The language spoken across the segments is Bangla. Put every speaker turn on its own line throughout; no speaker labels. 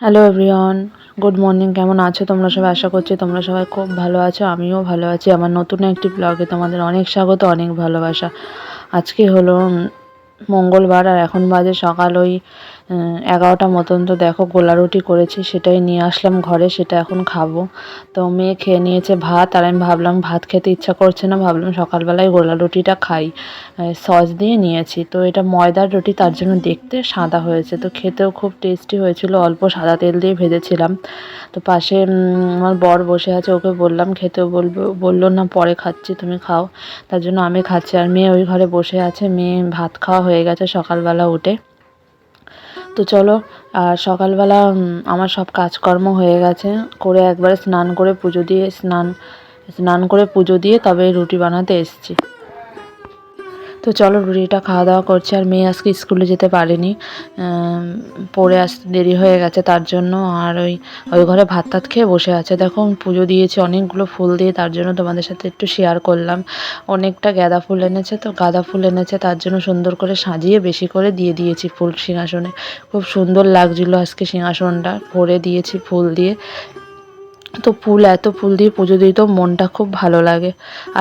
হ্যালো এভরিওয়ান গুড মর্নিং কেমন আছো? তোমরা সবাই আশা করছি তোমরা সবাই খুব ভালো আছো, আমিও ভালো আছি। আমার নতুন একটি ব্লগে তোমাদের অনেক স্বাগত, অনেক ভালোবাসা। আজকে হলো মঙ্গলবার আর এখন বাজে সকাল ওই এগারোটা মতন তো দেখো গোলা রুটি করেছি, সেটাই নিয়ে আসলাম ঘরে, সেটা এখন খাব। তো মেয়ে খেয়ে নিয়েছে ভাত, আর আমি ভাবলাম ভাত খেতে ইচ্ছা করছে না, ভাবলাম সকালবেলায় গোলা রুটিটা খাই সস দিয়ে নিয়েছি। তো এটা ময়দার রুটি, তার জন্য দেখতে সাদা হয়েছে। তো খেতেও খুব টেস্টি হয়েছিল, অল্প সাদা তেল দিয়ে ভেজেছিলাম। তো পাশে আমার বর বসে আছে, ওকে বললাম, খেতেও বলব, বলল, না, পরে খাচ্ছি, তুমি খাও। তার জন্য আমি খাচ্ছি। আর মেয়ে ওই ঘরে বসে আছে, মেয়ে ভাত খাওয়া হয়ে গেছে সকালবেলা উঠে। তো চলো, আর সকালবেলা আমার সব কাজকর্ম হয়ে গেছে। করে একবারে স্নান করে পুজো দিয়ে, স্নান স্নান করে পুজো দিয়ে তবে রুটি বানাতে এসেছি। তো চলো রুটিটা খাওয়া দাওয়া করছে আর মেয়ে আজকে স্কুলে যেতে পারেনি। পড়ে আসতে দেরি হয়ে গেছে তার জন্য আর ওই ওই ঘরে ভাত টাত খেয়ে বসে আছে। দেখো পুজো দিয়েছি, অনেকগুলো ফুল দিয়ে তার জন্য তোমাদের সাথে একটু শেয়ার করলাম। অনেকটা গাঁদা ফুল এনেছে তো, গাঁদা ফুল এনেছে তার জন্য সুন্দর করে সাজিয়ে বেশি করে দিয়ে দিয়েছি ফুল সিংহাসনে। খুব সুন্দর লাগছিল আজকে সিংহাসনটা, ভরে দিয়েছি ফুল দিয়ে। তো ফুল, এত ফুল দিয়ে পুজো দিই তো মনটা খুব ভালো লাগে।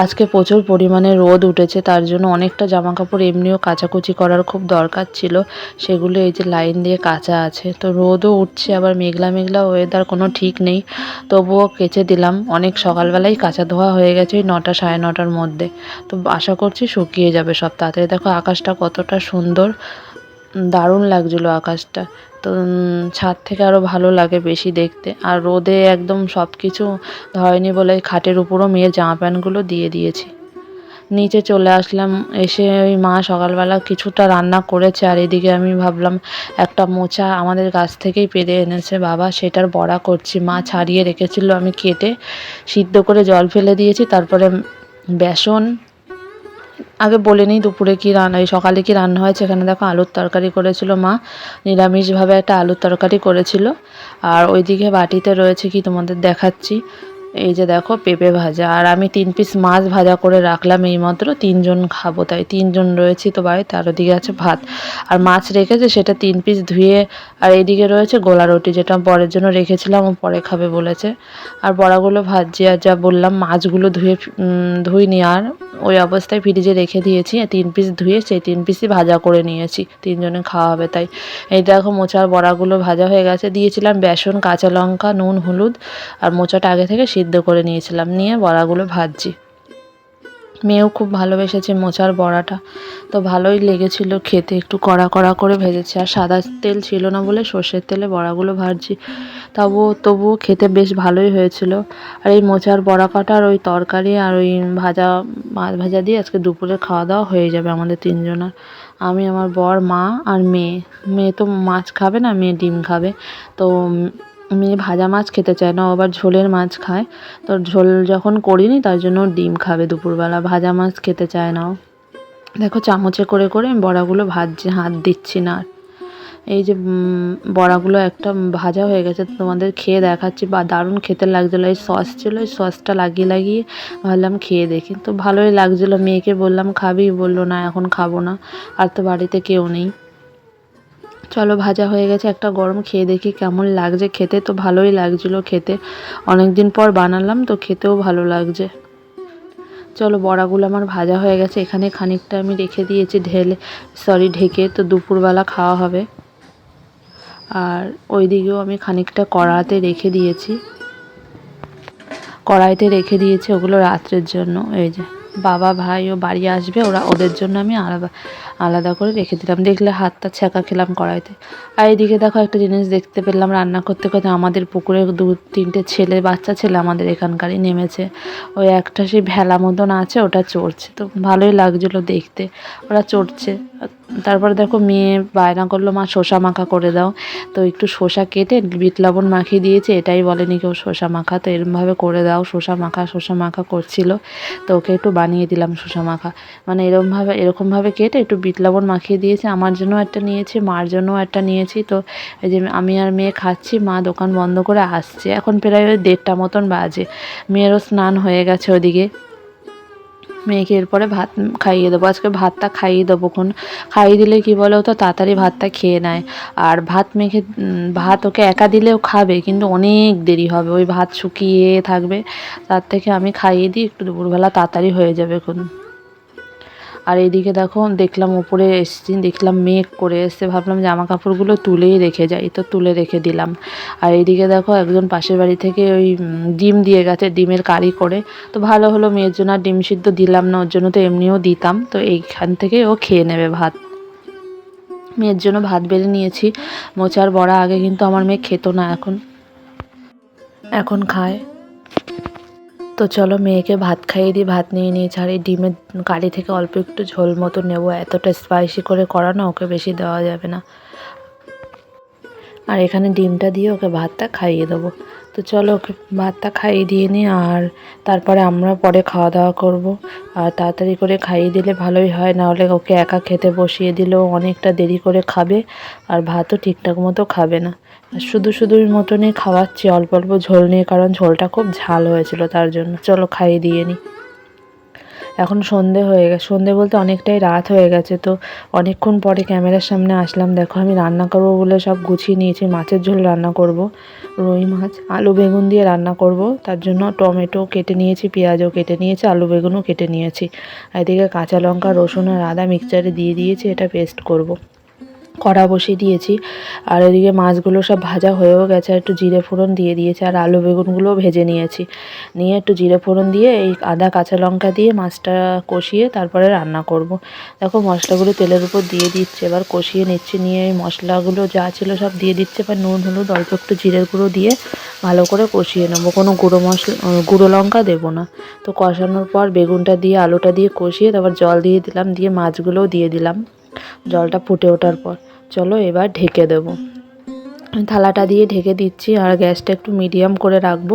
আজকে প্রচুর পরিমাণে রোদ উঠেছে, তার জন্য অনেকটা জামা কাপড় এমনিও কাচাকুচি করার খুব দরকার ছিল। সেগুলো এই যে লাইন দিয়ে কাচা আছে, তো রোদও উঠছে, আবার মেঘলা মেঘলা ওয়েদার কোনো ঠিক নেই। তবুও কেচে দিলাম, অনেক সকালবেলাই কাঁচা ধোয়া হয়ে গেছে ওই নটা সাড়ে নটার মধ্যে। তো আশা করছি শুকিয়ে যাবে সব, তাড়াতাড়ি দেখো আকাশটা কতটা সুন্দর, দারুণ লাগছিল আকাশটা। তো ছাদ থেকে আরও ভালো লাগে বেশি দেখতে। আর রোদে একদম সব কিছু ধরেনি বলে খাটের উপরও মেয়ের জামা প্যান্টগুলো দিয়ে দিয়েছি। নিচে চলে আসলাম, এসে ওই মা সকালবেলা কিছুটা রান্না করেছে। আর এদিকে আমি ভাবলাম, একটা মোচা আমাদের গাছ থেকেই পেরে এনেছে বাবা, সেটার বড়া করছি। মা ছাড়িয়ে রেখেছিল আমি কেটে সিদ্ধ করে জল ফেলে দিয়েছি, তারপরে বেসন আগে বলে নিই দুপুরে কি রান্না, এই সকালে কি রান্না হয়, সেখানে দেখো আলুর তরকারি করেছিল মা। নিরামিষভাবে একটা আলুর তরকারি করেছিল। আর ওইদিকে বাটিতে রয়েছে কি তোমাদের দেখাচ্ছি। এই যে দেখো পেঁপে ভাজা, আর আমি তিন পিস মাছ ভাজা করে রাখলাম এইমাত্র, তিনজন খাব, তাই তিনজন রয়েছি তো বাড়িতে তার ওদিকে আছে ভাত। আর মাছ রেখেছে, সেটা তিন পিস ধুয়ে, আর এইদিকে রয়েছে গোলা রুটি, যেটা পরের জন্য রেখেছিলাম, ও পরে খাবে বলেছে। আর বড়াগুলো ভাজছি, আর যা বললাম, মাছগুলো ধুয়ে ধুইনি, আর ওই অবস্থায় ফ্রিজে রেখে দিয়েছি তিন পিস ধুয়ে সেই তিন পিসই ভাজা করে নিয়েছি, তিনজনে খাওয়া হবে, তাই। এই দেখো মোচার বড়াগুলো ভাজা হয়ে গেছে, দিয়েছিলাম বেসন, কাঁচা লঙ্কা, নুন, হলুদ, আর মোচাটা আগে থেকে সিদ্ধ করে নিয়েছিলাম, নিয়ে বড়াগুলো ভাজছি। মেয়েও খুব ভালোবেসেছে মোচার বড়াটা। তো ভালোই লেগেছিল খেতে, একটু কড়া কড়া করে ভেজেছে। আর সাদা তেল ছিল না বলে সর্ষের তেলে বড়াগুলো ভাজছি। তবুও তবুও খেতে বেশ ভালোই হয়েছিল। আর এই মোচার বড়া আর ওই তরকারি আর ওই ভাজা, মাছ ভাজা দিয়ে আজকে দুপুরে খাওয়া দাওয়া হয়ে যাবে আমাদের তিনজনের। আমি, আমার বর, মা আর মেয়ে। মেয়ে তো মাছ খাবে না, মেয়ে ডিম খাবে। তো মেয়ে ভাজা মাছ খেতে চায় না আবার ঝোলের মাছ খায়। তো ঝোল যখন করিনি, তার জন্য ডিম খাবে দুপুরবেলা। ভাজা মাছ খেতে চায় না দেখো চামচে করে করে আমি বড়াগুলো ভাজছি, হাত দিচ্ছি না আর। এই যে বড়াগুলো একটা ভাজা হয়ে গেছে তোমাদের খেয়ে দেখাচ্ছি। বা দারুণ খেতে লাগছিল। এই সস ছিল, এই সসটা লাগিয়ে লাগিয়ে ভাবলাম খেয়ে দেখি। তো ভালোই লাগছিল। মেয়েকে বললাম, খাবি? বলল, না, এখন খাব না। আর তো বাড়িতে কেউ নেই। চলো, ভাজা হয়ে গেছে, একটা গরম খেয়ে দেখি কেমন লাগছে। খেতে তো ভালোই লাগছিল খেতে। অনেক দিন পর বানালাম, তো খেতেও ভালো লাগছে। চলো, বড়াগুলো আমার ভাজা হয়ে গেছে। এখানে খানিকটা আমি রেখে দিয়েছি ঢেলে সরি ঢেকে, তো দুপুরবেলা খাওয়া হবে। আর ওই দিকেও আমি খানিকটা কড়াতে রেখে দিয়েছি। কড়াইতে রেখে দিয়েছি ওগুলো রাত্রের জন্য। এই যে, বাবা, ভাই ও বাড়ি আসবে, ওরা ওদের জন্য আমি আলাদা আলাদা করে রেখে দিলাম। দেখলে হাতটা ছ্যাঁকা খেলাম কড়াইতে। আর এইদিকে দেখো একটা জিনিস দেখতে পেলাম, রান্না করতে করতে আমাদের পুকুরে দু, তিনটে ছেলে, বাচ্চা ছেলে আমাদের এখানকারই নেমেছে। ওই একটা সেই ভেলা মতন আছে, ওটা চড়ছে। তো ভালোই লাগছিল দেখতে। ওরা চড়ছে। তারপরে দেখো মেয়ে বায়না করল, মা, শসা মাখা করে দাও। তো একটু শসা কেটে বিট লবণ মাখিয়ে দিয়েছে। এটাই বলেনি কেউ, শসা মাখা। তো এরমভাবে করে দাও, শসা মাখা শসা মাখা করছিল। তো ওকে একটু বানিয়ে দিলাম শসা মাখা। মানে এরমভাবে, এরকমভাবে কেটে একটু বিট লবণ মাখিয়ে দিয়েছে। আমার জন্য একটা নিয়েছি, মার জন্যও একটা নিয়েছি। তো এই যে আমি আর মেয়ে খাচ্ছি, মা দোকান বন্ধ করে আসছে। এখন প্রায় ওই দেড়টা মতন বাজে। মেয়েরও স্নান হয়ে গেছে ওদিকে। মেয়েকে এরপরে ভাত খাইয়ে দেবো। আজকে ভাতটা খাইয়ে দেবো কোন খাইয়ে দিলে কি বলো তো, তাড়াতাড়ি ভাতটা খেয়ে নেয়। আর ভাত মেখে ভাত ওকে একা দিলেও খাবে, কিন্তু অনেক দেরি হবে। ওই ভাত শুকিয়ে থাকবে, তার থেকে আমি খাইয়ে দিই, একটু দুপুরবেলা তাড়াতাড়ি হয়ে যাবে কোন আর এইদিকে দেখো, দেখলাম উপরে এসেছি, দেখলাম মেঘ করে এসছে, ভাবলাম জামা কাপড়গুলো তুলেই রেখে যাই, তো তুলে রেখে দিলাম। আর এইদিকে দেখো, একজন পাশের বাড়ি থেকে ওই ডিম দিয়ে গেছে, ডিমের কারি করে। তো ভালো হলো, মেয়ের জন্য ডিম সিদ্ধ দিলাম না, ওর জন্য তো এমনিও দিতাম। তো এইখান থেকে ও খেয়ে নেবে ভাত। মেয়ের জন্য ভাত বেড়ে নিয়েছি, মোচার বড়া আগে কিন্তু আমার মেয়ে খেত না, এখন। এখন খায়। তো চলো মেয়েকে ভাত খাইয়ে দিই, ভাত নিয়ে নিয়ে আর এই ডিমের কারি থেকে অল্প একটু ঝোল মতো নেব। এতটা স্পাইসি করে করা না ওকে বেশি দেওয়া যাবে না। আর এখানে ডিমটা দিয়ে ওকে ভাতটা খাইয়ে দেবো। তো চলো ওকে ভাতটা খাইয়ে দিয়ে নিই আর তারপরে আমরা পরে খাওয়া দাওয়া করব। আর তাড়াতাড়ি করে খাইয়ে দিলে ভালোই হয়, নাহলে ওকে একা খেতে বসিয়ে দিলেও অনেকটা দেরি করে খাবে আর ভাতও ঠিকঠাক মতো খাবে না। শুধু শুধুর মতনই খাওয়াচ্ছি, অল্প অল্প ঝোল নিয়ে, কারণ ঝোলটা খুব ঝাল হয়েছিল তার জন্য। চলো খাইয়ে দিয়ে নিই। এখন সন্ধে হয়ে গেছে। সন্ধে বলতে অনেকটাই রাত হয়ে গেছে, তো অনেকক্ষণ পরে ক্যামেরার সামনে আসলাম। দেখো আমি রান্না করব বলে সব গুছিয়ে নিয়েছি, মাছের ঝোল রান্না করব, রুই মাছ, আলু বেগুন দিয়ে রান্না করব। তার জন্য টমেটো কেটে নিয়েছি, পেঁয়াজও কেটে নিয়েছি, আলু বেগুনও কেটে নিয়েছি। এদিকে কাঁচা লঙ্কা, রসুন আর আদা মিক্সচারে দিয়ে দিয়েছি, এটা পেস্ট করব। কড়া বসিয়ে দিয়েছি। আর এদিকে মাছগুলো সব ভাজা হয়েও গেছে আর একটু জিরে ফোড়ন দিয়ে দিয়েছি, আর আলু বেগুনগুলোও ভেজে নিয়েছি। নিয়ে একটু জিরে ফোড়ন দিয়ে এই আদা কাঁচা লঙ্কা দিয়ে মাছটা কষিয়ে তারপরে রান্না করব। দেখো মশলাগুলো তেলের উপর দিয়ে দিচ্ছে, এবার কষিয়ে নিচ্ছি, নিয়ে এই মশলাগুলো যা ছিল সব দিয়ে দিচ্ছে, এবার নুন, হলুদ, অল্প একটু জিরের গুঁড়ো দিয়ে ভালো করে কষিয়ে নেব। কোনো গুঁড়ো মশলা, গুঁড়ো লঙ্কা দেবো না। তো কষানোর পর বেগুনটা দিয়ে, আলুটা দিয়ে কষিয়ে তারপর জল দিয়ে দিলাম, দিয়ে মাছগুলোও দিয়ে দিলাম। জলটা ফুটে ওঠার পর। চলো এবার ঢেকে দেবো। থালাটা দিয়ে ঢেকে দিচ্ছি আর গ্যাসটা একটু মিডিয়াম করে রাখব।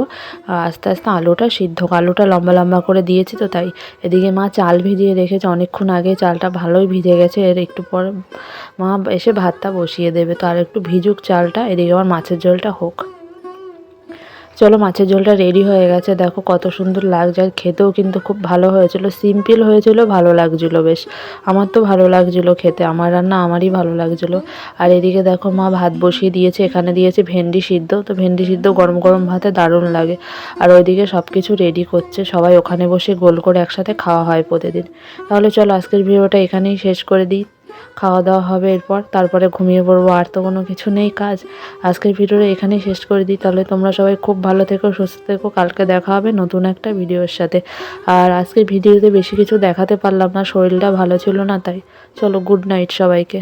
আর আস্তে আস্তে আলুটা সিদ্ধ। আলুটা লম্বা লম্বা করে দিয়েছি তো তাই। এদিকে মা চাল ভিজিয়ে রেখেছে, অনেকক্ষণ আগে চালটা ভালোই ভিজে গেছে। এর একটু পর মা এসে ভাতটা বসিয়ে দেবে। তো আর একটু ভিজুক চালটা, এদিকে আমার মাছের ঝোলটা হোক। চলো মাছের ঝোলটা রেডি হয়ে গেছে। দেখো কত সুন্দর লাগছে আর খেতেও কিন্তু খুব ভালো হয়েছিল। সিম্পল হয়েছিল, ভালো লাগছিল বেশ। আমার তো ভালো লাগছিল খেতে, আমার রান্না আমারই ভালো লাগছিল। আর এদিকে দেখো মা ভাত বসিয়ে দিয়েছে, এখানে দিয়েছে ভেন্ডি সিদ্ধ। তো ভেন্ডি সিদ্ধ গরম গরম ভাতে দারুণ লাগে। আর ওইদিকে সব কিছু রেডি করছে, সবাই ওখানে বসে গোল করে একসাথে খাওয়া হয় প্রতিদিন। তাহলে চলো আজকের ভিডিওটা এখানেই শেষ করে দিই। খাওয়া দাওয়া হবে এরপর, তারপরে ঘুমিয়ে পড়ব, আর তো কোনো কিছু নেই কাজ। আজকের ভিডিওটা এখানেই শেষ করে দিই, তাহলে তোমরা সবাই খুব ভালো থেকো, সুস্থ থেকো, কালকে দেখা হবে নতুন একটা ভিডিওর সাথে। আর আজকের ভিডিওতে বেশি কিছু দেখাতে পারলাম না, শরীরটা ভালো ছিল না, তাই। চলো গুড নাইট সবাইকে।